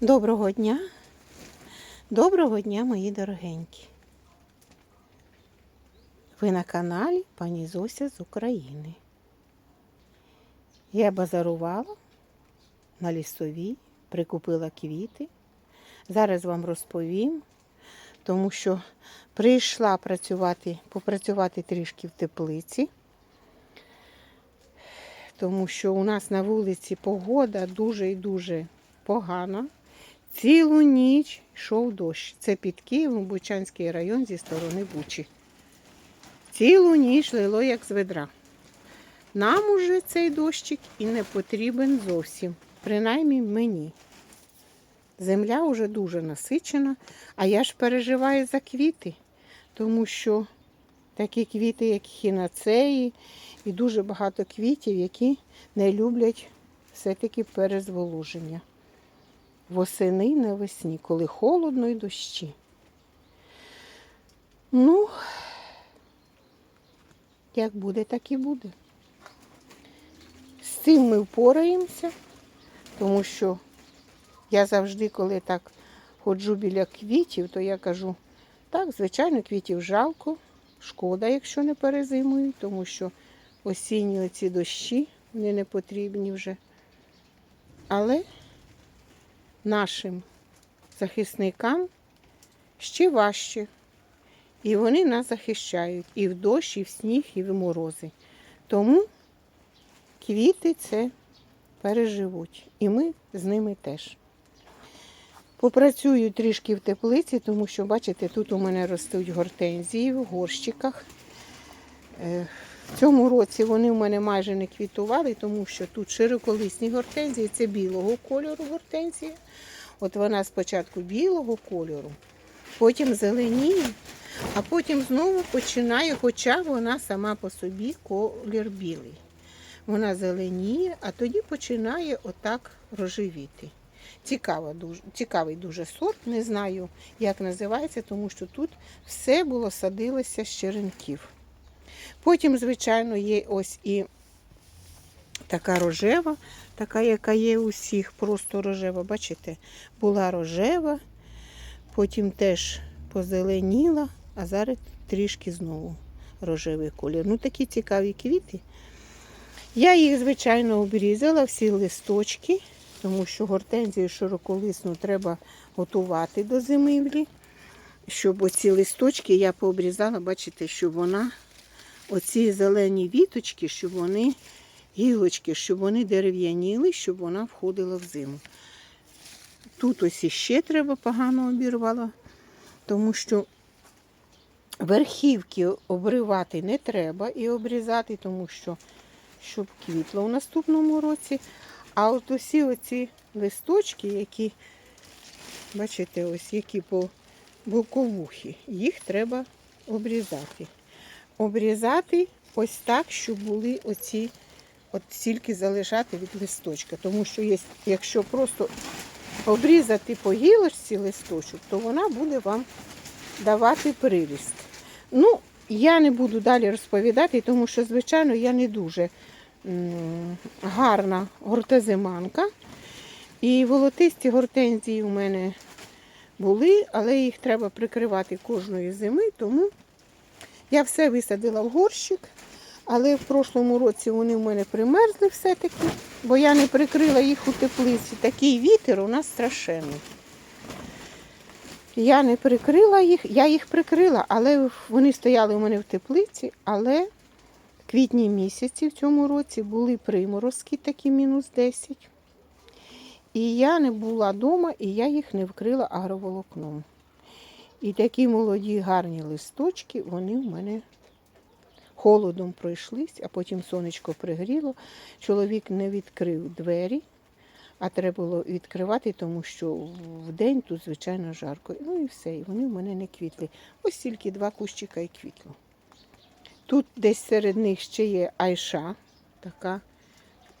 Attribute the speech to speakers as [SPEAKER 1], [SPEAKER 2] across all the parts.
[SPEAKER 1] Доброго дня. Доброго дня, мої дорогенькі. Ви на каналі пані Зося з України. Я базарувала на лісовій, прикупила квіти. Зараз вам розповім, тому що прийшла працювати, попрацювати трішки в теплиці, тому що у нас на вулиці погода дуже і дуже погана. Цілу ніч йшов дощ. Це під Києвом, Бучанський район зі сторони Бучі. Цілу ніч лило, як з ведра. Нам уже цей дощик і не потрібен зовсім, принаймні мені. Земля вже дуже насичена, а я ж переживаю за квіти, тому що такі квіти, як хінацеї, і дуже багато квітів, які не люблять все-таки перезволоження восени і навесні, коли холодно і дощі. Ну, як буде, так і буде. З цим ми впораємося, тому що я завжди, коли так ходжу біля квітів, то я кажу, так, звичайно, квітів жалко, шкода, якщо не перезимують, тому що осінні оці дощі, вони не потрібні вже. Але нашим захисникам ще важче. І вони нас захищають і в дощ, і в сніг, і в морози. Тому квіти це переживуть. І ми з ними теж. Попрацюю трішки в теплиці, тому що, бачите, тут у мене ростуть гортензії в горщиках. В цьому році вони в мене майже не квітували, тому що тут широколисні гортензії, це білого кольору гортензія. От вона спочатку білого кольору, потім зеленіє, а потім знову починає, хоча вона сама по собі колір білий. Вона зеленіє, а тоді починає отак рожевіти. Цікаво, дуже, цікавий дуже сорт, не знаю, як називається, тому що тут все було садилося з черенків. Потім, звичайно, є ось і така рожева, така, яка є у всіх, просто рожева. Бачите, була рожева, потім теж позеленіла, а зараз трішки знову рожевий колір. Ну, такі цікаві квіти. Я їх, звичайно, обрізала всі листочки, тому що гортензію широколисну треба готувати до зимівлі. Щоб оці листочки я пообрізала, бачите, щоб вона, оці зелені віточки, щоб вони гілочки, щоб вони дерев'яніли, щоб вона входила в зиму. Тут ось іще треба погано обірвала, тому що верхівки обривати не треба і обрізати, тому що щоб квітло у наступному році. А от усі оці листочки, які, бачите, ось які по боковухи, їх треба обрізати. Обрізати ось так, щоб були оці от тільки залишати від листочка. Тому що є, якщо просто обрізати по гілочці листочок, то вона буде вам давати приріст. Ну, я не буду далі розповідати, тому що, звичайно, я не дуже гарна гортезиманка. І волотисті гортензії у мене були, але їх треба прикривати кожної зими, тому я все висадила в горщик. Але в прошлому році вони в мене примерзли все-таки, бо я не прикрила їх у теплиці. Такий вітер у нас страшенний. Я не прикрила їх, я їх прикрила, але вони стояли у мене в теплиці, але в квітні місяці в цьому році були приморозки, такі мінус 10. І я не була вдома, і я їх не вкрила агроволокном. І такі молоді гарні листочки, вони в мене холодом пройшлись, а потім сонечко пригріло. Чоловік не відкрив двері, а треба було відкривати, тому що в день тут, звичайно, жарко. Ну і все, і вони в мене не квітли. Ось тільки два кущика і квітло. Тут десь серед них ще є айша, така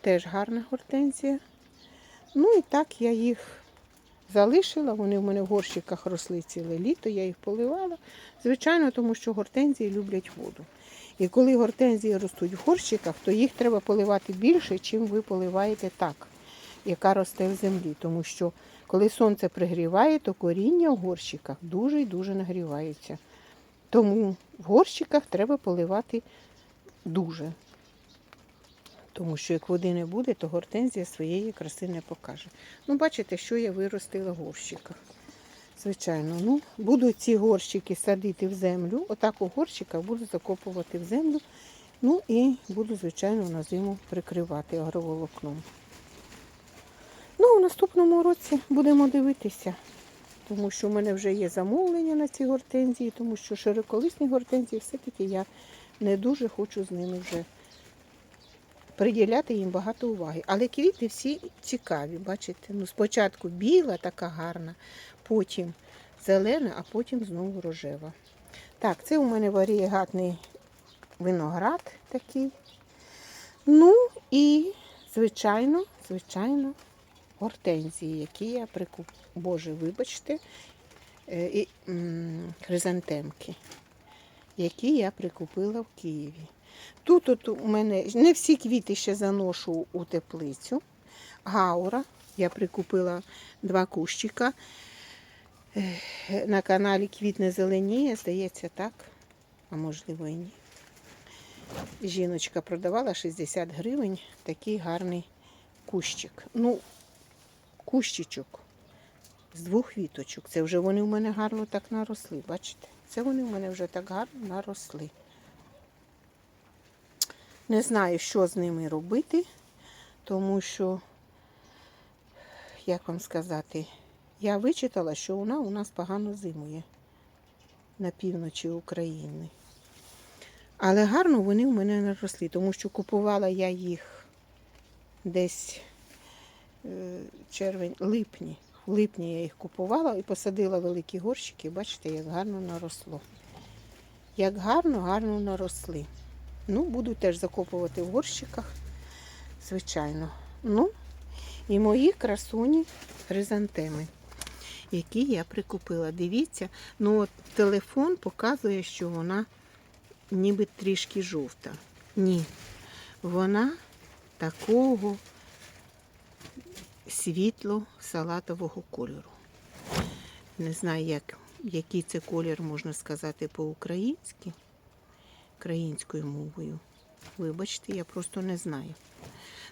[SPEAKER 1] теж гарна гортензія. Ну і так я їх залишила, вони в мене в горщиках росли ціле літо, я їх поливала. Звичайно, тому що гортензії люблять воду. І коли гортензії ростуть в горщиках, то їх треба поливати більше, чим ви поливаєте так. яка росте в землі. Тому що коли сонце пригріває, то коріння в горщиках дуже і дуже нагрівається. Тому в горщиках треба поливати дуже. Тому що як води не буде, то гортензія своєї краси не покаже. Ну, бачите, що я виростила в горщиках. Звичайно, ну, буду ці горщики садити в землю. Отак у горщиках буду закопувати в землю. Ну і буду, звичайно, на зиму прикривати агроволокном. Ну, у наступному році будемо дивитися, тому що в мене вже є замовлення на ці гортензії, тому що широколисні гортензії все-таки я не дуже хочу з ними вже приділяти їм багато уваги. Але квіти всі цікаві, бачите? Ну, спочатку біла, така гарна, потім зелена, а потім знову рожева. Так, це у мене варієгатний виноград такий. Ну і, звичайно, звичайно, гортензії, які я прикуп... Боже, вибачте, е, і, хризантемки, які я прикупила в Києві. Тут от у мене не всі квіти ще заношу у теплицю. Гаура. Я прикупила два кущика. На каналі Квітне зеленіє, здається, так, а можливо і ні. Жіночка продавала 60 гривень такий гарний кущик. Ну, кущичок з двох віточок. Це вже вони в мене гарно так наросли. Бачите? Це вони в мене вже так гарно наросли. Не знаю, що з ними робити, тому що, як вам сказати, я вичитала, що вона у нас погано зимує на півночі України. Але гарно вони в мене наросли, тому що купувала я їх десь е, червень, липні. В липні я їх купувала і посадила великі горщики. Бачите, як гарно наросло. Як гарно, гарно наросли. Ну, буду теж закопувати в горщиках, звичайно. Ну, і мої красуні хризантеми, які я прикупила. Дивіться, ну от телефон показує, що вона ніби трішки жовта. Ні, вона такого світло-салатового кольору. Не знаю, як, який це колір можна сказати по-українськи, українською мовою. Вибачте, я просто не знаю.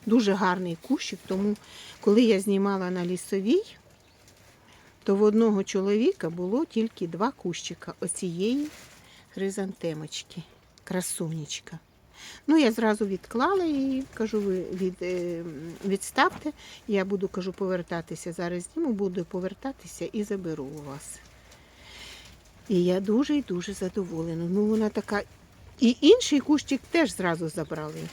[SPEAKER 1] Дуже гарний кущик, тому коли я знімала на лісовій, то в одного чоловіка було тільки два кущика оцієї хризантемочки, красунечка. Ну, я зразу відклала і кажу, ви від, е, відставте. Я буду, кажу, повертатися. Зараз зніму, буду повертатися і заберу у вас. І я дуже і дуже задоволена. Ну, вона така. І інший кущик теж зразу забрали.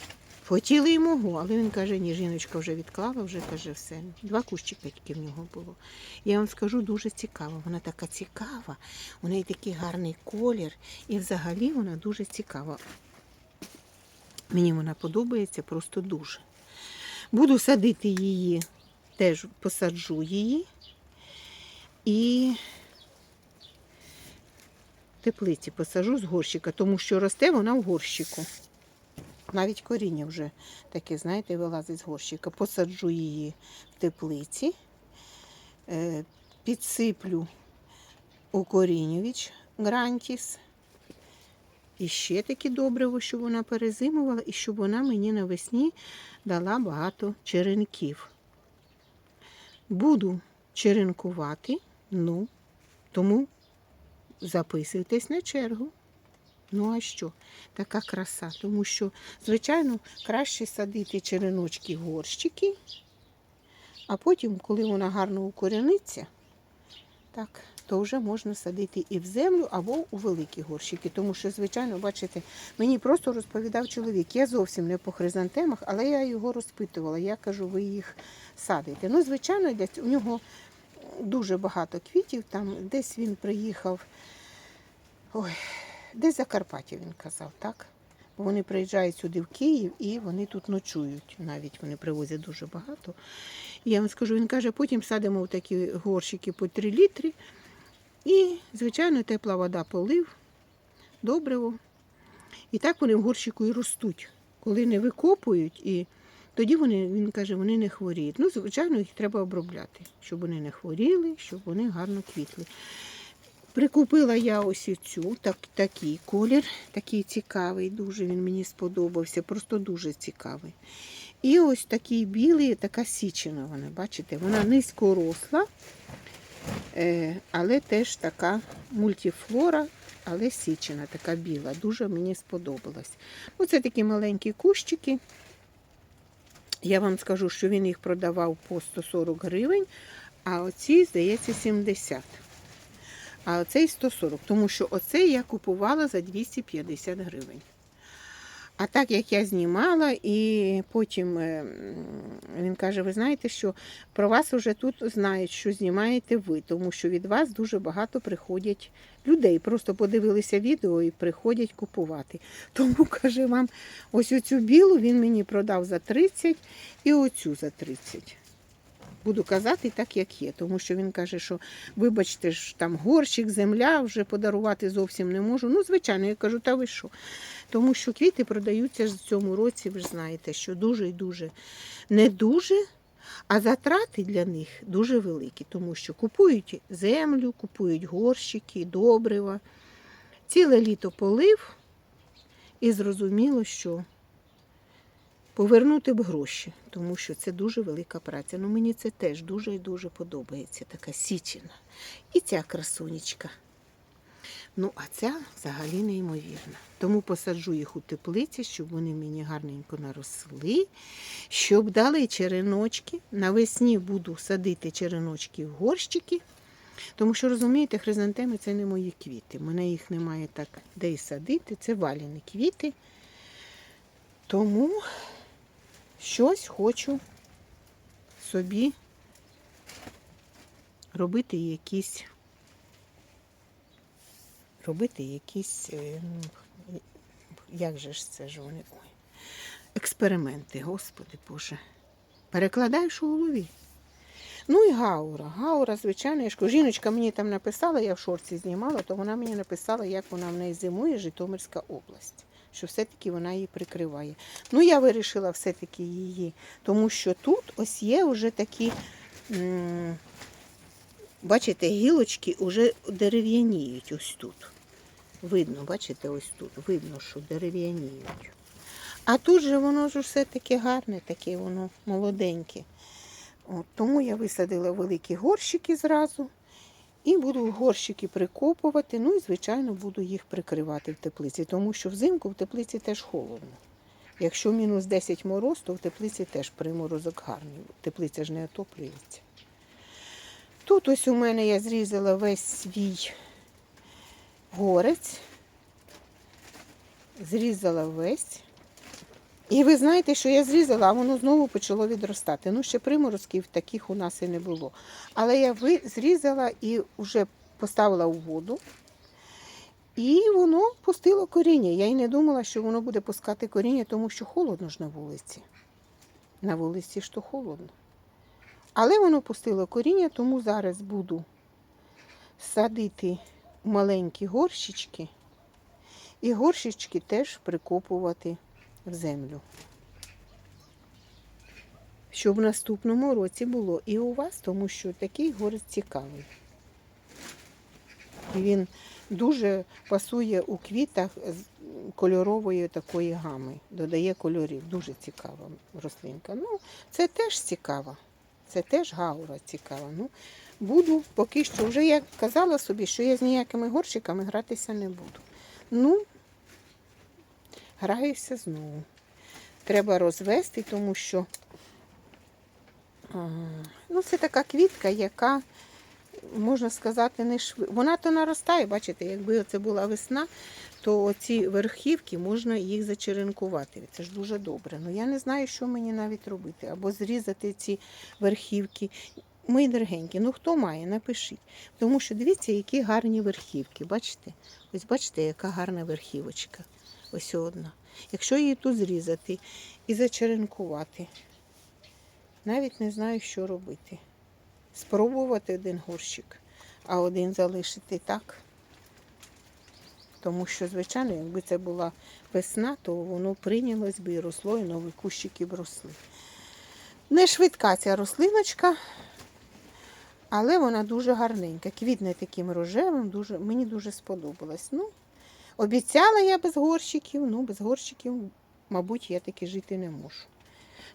[SPEAKER 1] Хотіли й мого, але він каже, ні, жіночка вже відклала, вже каже, все. Два кущика тільки в нього було. Я вам скажу, дуже цікаво. Вона така цікава, у неї такий гарний колір, і взагалі вона дуже цікава. Мені вона подобається просто дуже. Буду садити її, теж посаджу її. І теплиці посажу з горщика, тому що росте вона в горщику. Навіть коріння вже таке, знаєте, вилазить з горщика. Посаджу її в теплиці, е, підсиплю укорінювач грантіс. І ще таке добриво, щоб вона перезимувала, і щоб вона мені навесні дала багато черенків. Буду черенкувати, ну, тому записуйтесь на чергу. Ну а що? Така краса. Тому що, звичайно, краще садити череночки горщики, а потім, коли вона гарно укоріниться, так, то вже можна садити і в землю або у великі горщики. Тому що, звичайно, бачите, мені просто розповідав чоловік. Я зовсім не по хризантемах, але я його розпитувала. Я кажу, ви їх садите. Ну, звичайно, для у нього дуже багато квітів. Там десь він приїхав. Ой, десь Закарпаття він казав, так? Бо вони приїжджають сюди в Київ і вони тут ночують. Навіть вони привозять дуже багато. І я вам скажу, він каже, потім садимо в такі горщики по 3 літри. І, звичайно, тепла вода полив, добриво. І так вони в горщику і ростуть. Коли не викопують і тоді вони, він каже, вони не хворіють. Ну, звичайно, їх треба обробляти, щоб вони не хворіли, щоб вони гарно квітли. Прикупила я ось цю, так, такий колір, такий цікавий, дуже він мені сподобався, просто дуже цікавий. І ось такий білий, така січена вона, бачите, вона низькоросла, е, але теж така мультифлора, але січена, така біла. Дуже мені сподобалась. Оце такі маленькі кущики. Я вам скажу, що він їх продавав по 140 гривень, а оці, здається, 70. А оцей 140, тому що оцей я купувала за 250 гривень. А так як я знімала, і потім е, він каже: ви знаєте, що про вас вже тут знають, що знімаєте ви, тому що від вас дуже багато приходять людей. Просто подивилися відео і приходять купувати. Тому каже вам, ось оцю білу він мені продав за 30 і оцю за 30. Буду казати так, як є, тому що він каже, що вибачте ж, там горщик, земля вже подарувати зовсім не можу. Ну, звичайно, я кажу, та ви що? Тому що квіти продаються в цьому році, ви ж знаєте, що дуже і дуже не дуже, а затрати для них дуже великі, тому що купують землю, купують горщики, добрива. Ціле літо полив, і зрозуміло, що повернути б гроші, тому що це дуже велика праця. Ну мені це теж дуже і дуже подобається, така січена. І ця красунечка. Ну, а ця взагалі неймовірна. Тому посаджу їх у теплиці, щоб вони мені гарненько наросли, щоб дали череночки. Навесні буду садити череночки в горщики. Тому що, розумієте, хризантеми це не мої квіти. Мене їх немає так де і садити. Це валіні квіти. Тому щось хочу собі робити якісь робити якісь, е, як же ж це ж вони? Ой, експерименти, Господи Боже. Перекладаєш у голові. Ну і Гаура. Гаура, звичайно, я ж кажу, жіночка мені там написала, я в шорці знімала, то вона мені написала, як вона в неї зимує, Житомирська область. Що все-таки вона її прикриває. Ну, я вирішила все-таки її, тому що тут ось є вже такі, бачите, гілочки вже дерев'яніють ось тут. Видно, бачите, ось тут. Видно, що дерев'яніють. А тут же воно ж все таке гарне, таке воно молоденьке. От, тому я висадила великі горщики зразу. І буду горщики прикопувати, ну і, звичайно, буду їх прикривати в теплиці, тому що взимку в теплиці теж холодно. Якщо мінус 10 мороз, то в теплиці теж приморозок гарний. Теплиця ж не отоплюється. Тут ось у мене я зрізала весь свій горець. Зрізала весь. І ви знаєте, що я зрізала, а воно знову почало відростати. Ну, ще приморозків таких у нас і не було. Але я зрізала і вже поставила у воду. І воно пустило коріння. Я й не думала, що воно буде пускати коріння, тому що холодно ж на вулиці. На вулиці ж то холодно. Але воно пустило коріння, тому зараз буду садити маленькі горщички. І горщички теж прикопувати в землю. Щоб в наступному році було і у вас, тому що такий горець цікавий. І Він дуже пасує у квітах з кольорової такої гами, додає кольорів. Дуже цікава рослинка. Ну, це теж цікаво. Це теж гаура цікава. Ну, буду поки що вже я казала собі, що я з ніякими горщиками гратися не буду. Ну, граюся знову. Треба розвести, тому що ну, це така квітка, яка, можна сказати, не шви. Вона то наростає, бачите, якби це була весна, то ці верхівки можна їх зачеренкувати. Це ж дуже добре. Ну я не знаю, що мені навіть робити. Або зрізати ці верхівки. Мої дорогенькі, ну хто має, напишіть. Тому що дивіться, які гарні верхівки. Бачите? Ось бачите, яка гарна верхівочка. Ось одна. Якщо її тут зрізати і зачеренкувати, навіть не знаю, що робити. Спробувати один горщик, а один залишити так. Тому що, звичайно, якби це була весна, то воно прийнялось би і росло, і нові кущики б росли. Не швидка ця рослиночка, але вона дуже гарненька. Квітне таким рожевим, дуже, мені дуже сподобалось. Ну, обіцяла я без горщиків, ну без горщиків, мабуть, я таки жити не можу.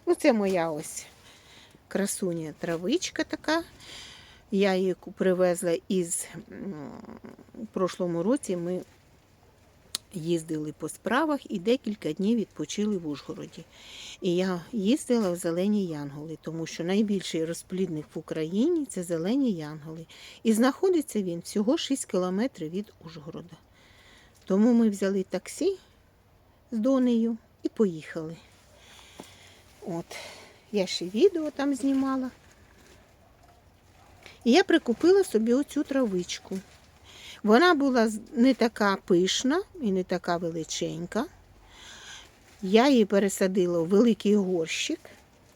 [SPEAKER 1] Ну, це моя ось красуня травичка така. Я її привезла із в прошлому році. Ми їздили по справах і декілька днів відпочили в Ужгороді. І я їздила в зелені янголи, тому що найбільший розплідник в Україні це зелені янголи. І знаходиться він всього 6 кілометрів від Ужгорода. Тому ми взяли таксі з Донею і поїхали. От, я ще відео там знімала. І я прикупила собі оцю травичку. Вона була не така пишна і не така величенька. Я її пересадила в великий горщик.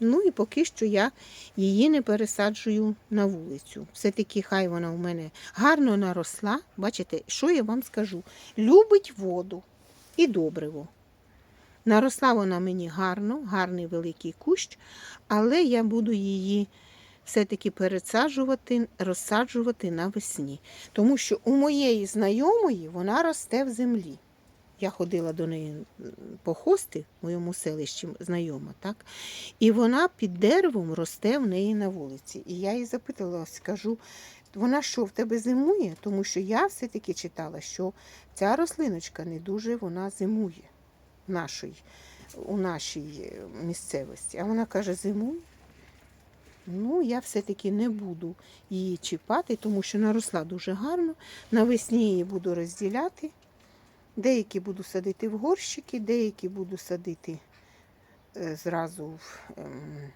[SPEAKER 1] Ну і поки що я її не пересаджую на вулицю. Все-таки хай вона у мене гарно наросла. Бачите, що я вам скажу? Любить воду і добриво. Наросла вона мені гарно, гарний великий кущ, але я буду її все-таки пересаджувати, розсаджувати навесні. Тому що у моєї знайомої вона росте в землі. Я ходила до неї по хости в моєму селищі знайома, так? І вона під деревом росте в неї на вулиці. І я її запитала, скажу, вона що в тебе зимує? Тому що я все-таки читала, що ця рослиночка не дуже вона зимує в нашій, у нашій е, місцевості. А вона каже, зимує. Ну, я все-таки не буду її чіпати, тому що наросла дуже гарно. Навесні її буду розділяти. Деякі буду садити в горщики, деякі буду садити е, зразу в, ем,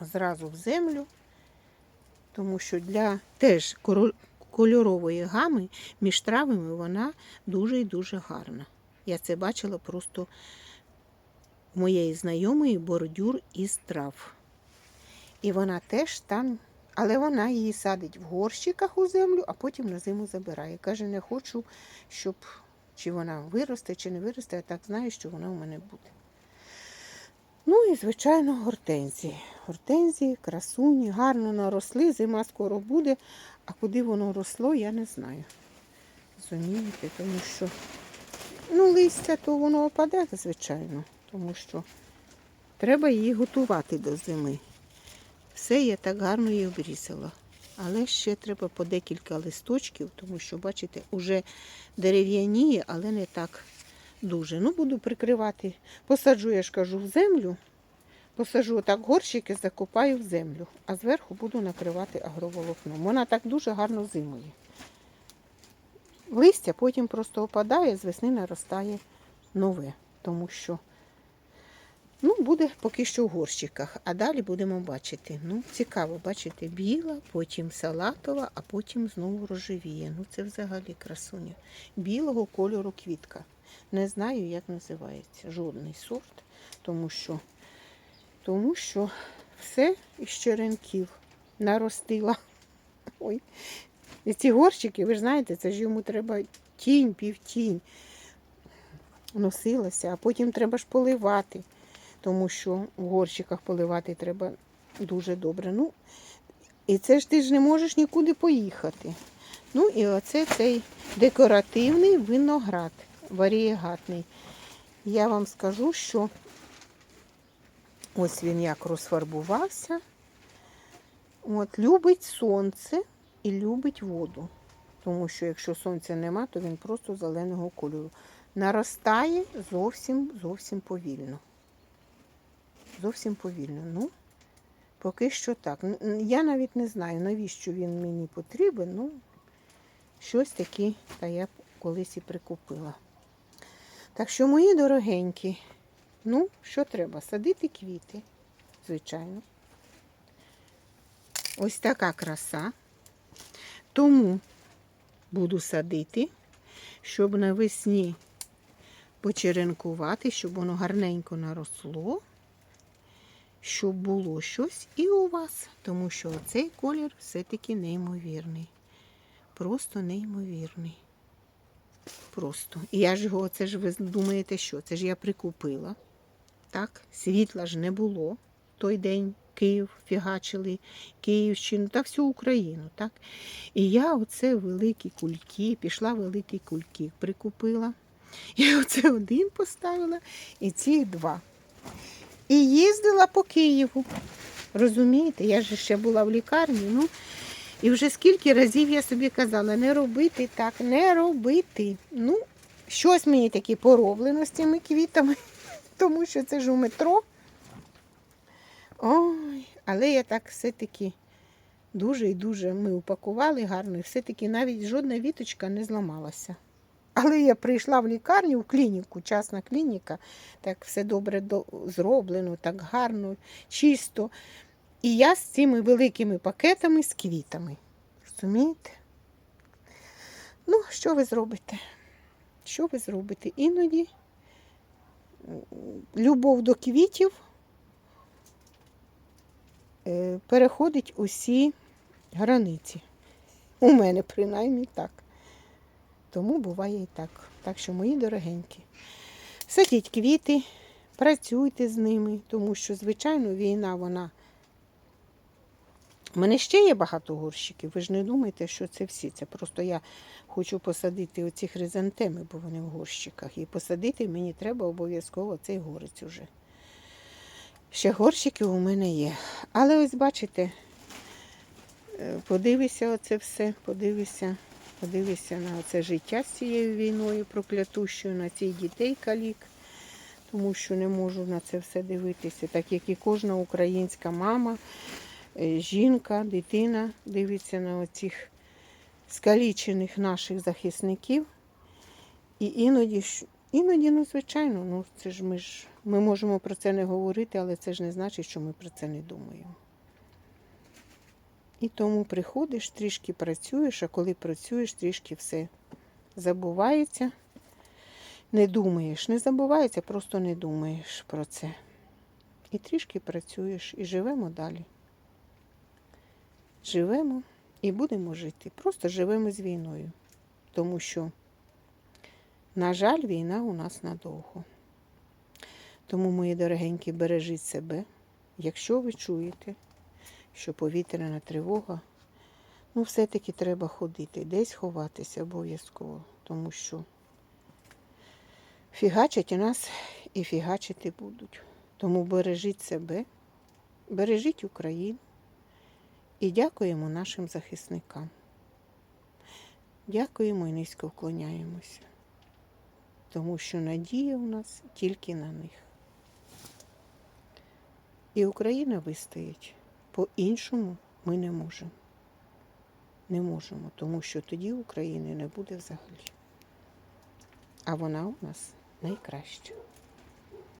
[SPEAKER 1] зразу в землю, тому що для теж кольорової гами між травами вона дуже і дуже гарна. Я це бачила просто у моєї знайомої бордюр із трав. І вона теж там, але вона її садить в горщиках у землю, а потім на зиму забирає. Каже, не хочу, щоб чи вона виросте, чи не виросте, я так знаю, що вона у мене буде. Ну і, звичайно, гортензії. Гортензії, красуні, гарно наросли, зима скоро буде, а куди воно росло, я не знаю. Розумієте, тому що ну, листя, то воно опаде, звичайно, тому що треба її готувати до зими. Все я так гарно її обрізала. Але ще треба по декілька листочків, тому що, бачите, уже дерев'яніє, але не так дуже. Ну, буду прикривати. Посаджу, я ж кажу, в землю. Посаджу отак горщики, закопаю в землю, а зверху буду накривати агроволокном. Вона так дуже гарно зимує. Листя потім просто опадає, з весни наростає нове, тому що Ну, буде поки що в горщиках, а далі будемо бачити. Ну, цікаво, бачите, біла, потім салатова, а потім знову рожевіє. Ну, це взагалі красуня. Білого кольору квітка. Не знаю, як називається. Жодний сорт, тому що, тому що все із черенків наростила. Ой. І ці горщики, ви ж знаєте, це ж йому треба тінь, півтінь носилася, а потім треба ж поливати тому що в горщиках поливати треба дуже добре. Ну, і це ж ти ж не можеш нікуди поїхати. Ну і оце цей декоративний виноград, варієгатний. Я вам скажу, що ось він як розфарбувався. От, любить сонце і любить воду. Тому що якщо сонця нема, то він просто зеленого кольору. Наростає зовсім зовсім повільно зовсім повільно. Ну, поки що так. Я навіть не знаю, навіщо він мені потрібен. Ну, щось таке, та я колись і прикупила. Так що, мої дорогенькі, ну, що треба? Садити квіти, звичайно. Ось така краса. Тому буду садити, щоб навесні почеренкувати, щоб воно гарненько наросло щоб було щось і у вас, тому що цей колір все-таки неймовірний. Просто неймовірний. Просто. І я ж його, це ж ви думаєте, що? Це ж я прикупила. Так, світла ж не було, той день Київ фігачили, Київщину та всю Україну. так? І я оце великі кульки, пішла великий кульки, прикупила. І оце один поставила, і ці два. І їздила по Києву. Розумієте, я ж ще була в лікарні. Ну, і вже скільки разів я собі казала, не робити так, не робити. Ну, щось мені таке пороблено з цими квітами, тому що це ж у метро. Ой, але я так все-таки дуже і дуже ми упакували гарно, і все-таки навіть жодна віточка не зламалася. Але я прийшла в лікарню, в клініку, частна клініка, так все добре зроблено, так гарно, чисто. І я з цими великими пакетами з квітами. Розумієте? Ну, що ви зробите? Що ви зробите? Іноді любов до квітів е, переходить усі границі. У мене принаймні так. Тому буває і так. Так що, мої дорогенькі, садіть квіти, працюйте з ними, тому що, звичайно, війна, вона. У мене ще є багато горщиків. Ви ж не думайте, що це всі. Це просто я хочу посадити оці хризантеми, бо вони в горщиках. І посадити мені треба обов'язково цей горець уже. Ще горщики у мене є. Але ось бачите, е, подивися оце все, подивися, подивися на це життя з цією війною проклятущою, на цих дітей калік, тому що не можу на це все дивитися, так як і кожна українська мама, е, жінка, дитина дивиться на оцих скалічених наших захисників. І іноді, іноді, ну, звичайно, ну це ж ми ж ми можемо про це не говорити, але це ж не значить, що ми про це не думаємо. І тому приходиш, трішки працюєш, а коли працюєш, трішки все забувається. Не думаєш, не забувається, просто не думаєш про це. І трішки працюєш, і живемо далі. Живемо і будемо жити. Просто живемо з війною. Тому що, на жаль, війна у нас надовго. Тому, мої дорогенькі, бережіть себе. Якщо ви чуєте, що повітряна тривога, ну, все-таки треба ходити, десь ховатися обов'язково, тому що фігачать нас і фігачити будуть. Тому бережіть себе, бережіть Україну і дякуємо нашим захисникам. Дякуємо і низько вклоняємося, тому що надія у нас тільки на них. І Україна вистоїть. По-іншому ми не можемо. Не можемо, тому що тоді України не буде взагалі. А вона у нас найкраща.